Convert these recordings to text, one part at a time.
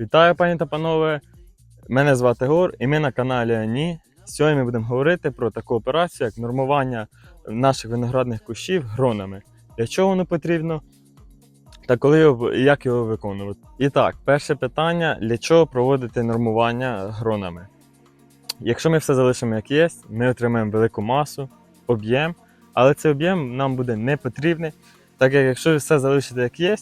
Вітаю, пані та панове! Мене звати Гор, і ми на каналі Ані. Сьогодні ми будемо говорити про таку операцію, як нормування наших виноградних кущів гронами. Для чого воно потрібно та коли його, як його виконувати. І так, перше питання: для чого проводити нормування гронами? Якщо ми все залишимо як є, ми отримаємо велику масу, об'єм, але цей об'єм нам буде не потрібний, так як якщо все залишите як є,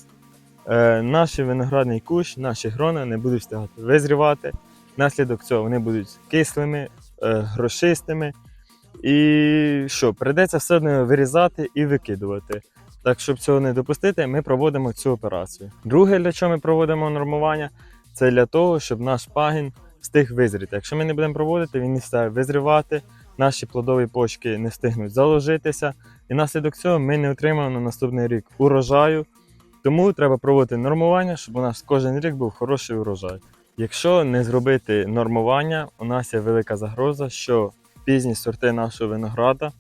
е, наш виноградний кущ, наші грона не будуть встигати визрівати. Внаслідок цього вони будуть кислими, е, грошистими. І що, прийдеться все одно вирізати і викидувати. Так, щоб цього не допустити, ми проводимо цю операцію. Друге, для чого ми проводимо нормування, це для того, щоб наш пагін встиг визріти. Якщо ми не будемо проводити, він не встигає визрівати, наші плодові почки не встигнуть заложитися, і наслідок цього ми не отримаємо на наступний рік урожаю. Тому треба проводити нормування, щоб у нас кожен рік був хороший урожай. Якщо не зробити нормування, у нас є велика загроза, що пізні сорти нашого винограда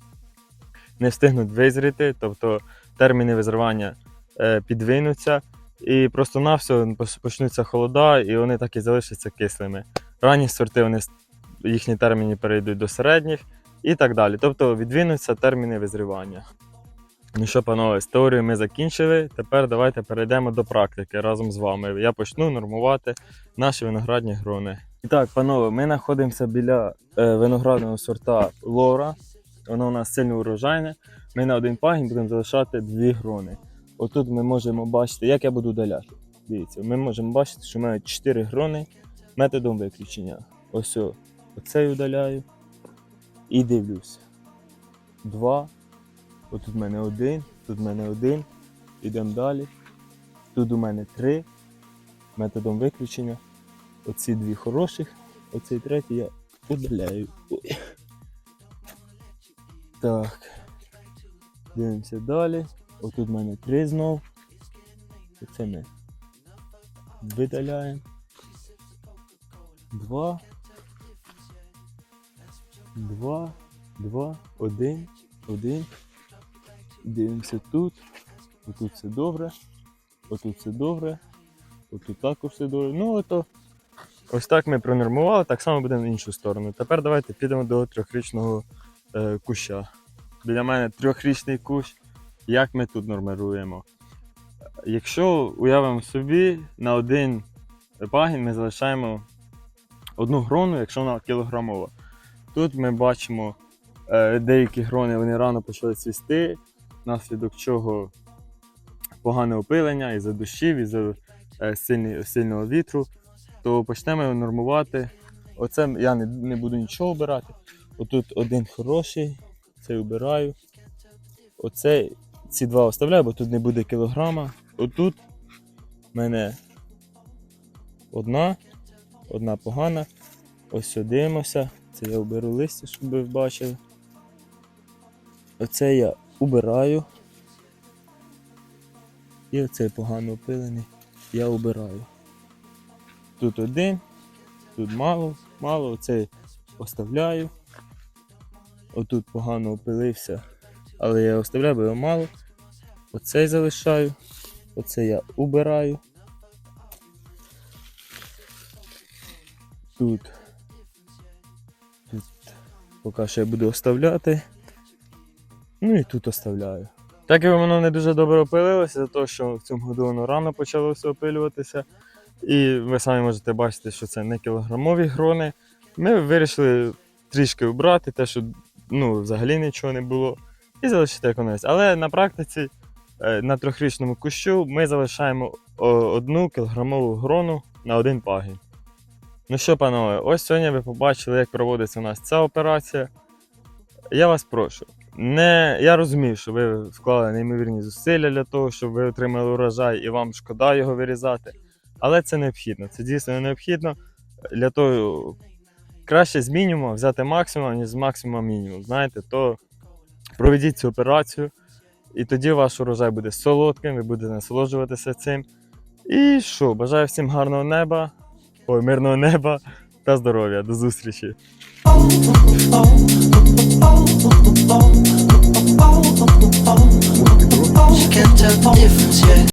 не встигнуть визріти, тобто терміни визрівання е, підвинуться, і просто на все почнуться холода, і вони так і залишаться кислими. Ранні сорти вони, їхні терміни перейдуть до середніх і так далі. Тобто відвинуться терміни визрівання. Ну що, панове, з теорією ми закінчили. Тепер давайте перейдемо до практики разом з вами. Я почну нормувати наші виноградні грони. І так, панове, ми знаходимося біля е, виноградного сорта Лора. Воно у нас сильно урожайне. Ми на один пагін будемо залишати дві грони. Отут ми можемо бачити, як я буду удаляти. Дивіться, ми можемо бачити, що в мене 4 грони методом виключення. Ось оцей удаляю і дивлюся. Два. Отут в мене один, тут в мене один. Ідемо далі. Тут у мене три методом виключення. Оці дві хороших, оцей третій я удаляю. Ой. Так. Дивимося далі. Отут в мене три знов. Оце ми видаляємо. Два. Два. Два. Один. Один. Дивимося тут. Отут все добре. Отут все добре. Отут також все добре. Ну ото. Ось так ми пронормували, так само буде в іншу сторону. Тепер давайте підемо до трьохрічного е, куща. Біля мене трьохрічний кущ. Як ми тут нормируємо? Якщо уявимо собі, на один пагін ми залишаємо одну грону, якщо вона кілограмова. Тут ми бачимо е, деякі грони вони рано почали цвісти, внаслідок чого погане опилення із-за дощів, із-за е, сильного вітру, то почнемо його нормувати. Оце я не, не буду нічого обирати. Отут один хороший, цей обираю. Оце, ці два оставляю, бо тут не буде кілограма. Отут в мене одна, одна погана. Ось дивимося. Це я оберу листя, щоб ви бачили. Оце я убираю. І оцей погано опилений я убираю. Тут один, тут мало, мало, оцей оставляю. Отут погано опилився, але я оставляю, бо його мало. Оцей залишаю, оце я убираю. Тут, тут поки що я буду оставляти. Ну і тут оставляю. Так як воно не дуже добре опилилося, за те, що в цьому году воно рано почалося опилюватися. І ви самі можете бачити, що це не кілограмові грони. Ми вирішили трішки убрати, те, що ну, взагалі нічого не було, і залишити як воно є. Але на практиці е, на трьохрічному кущу ми залишаємо одну кілограмову грону на один пагін. Ну що, панове, ось сьогодні ви побачили, як проводиться у нас ця операція. Я вас прошу. Не, я розумію, що ви вклали неймовірні зусилля для того, щоб ви отримали урожай і вам шкода його вирізати. Але це необхідно. Це дійсно необхідно. Для того краще з мінімуму взяти максимум, ніж з максимуму мінімум. Знаєте, то проведіть цю операцію, і тоді ваш урожай буде солодким, ви будете насолоджуватися цим. І що, бажаю всім гарного неба, ой, мирного неба та здоров'я. До зустрічі!